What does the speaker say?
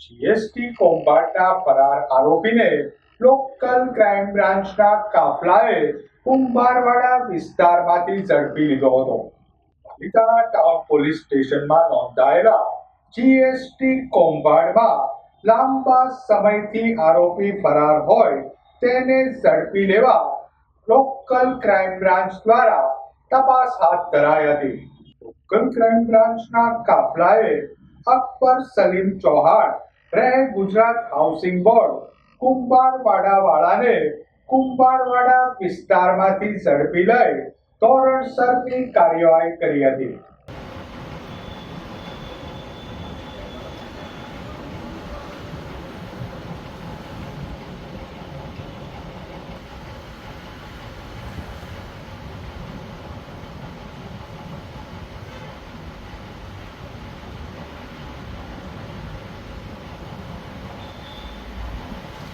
GST કૌભાંડના ફરાર આરોપીને local crime બ્રાન્ચના કાફલાએ કુંભારવાડા વિસ્તારમાંથી ઝડપી લીધો હતો પાલિતાણા ટાઉન પોલીસ સ્ટેશનમાં નોંધાયેલા જીએસટી કૌભાંડમાં લાંબા સમયથી આરોપી ફરાર હોય તેને ઝડપી લેવા લોકલ ક્રાઇમ બ્રાન્ચ દ્વારા તપાસ હાથ ધરાઈ હતી લોકલ ક્રાઇમ બ્રાન્ચના કાફલાએ અકબર સલીમ ચૌહાણ રહે ગુજરાત હાઉસિંગ બોર્ડ કુંભારવાડા વાળાને કુંભારવાડા વિસ્તારમાંથી ઝડપી લઈ ધોરણસરની કાર્યવાહી કરી હતી.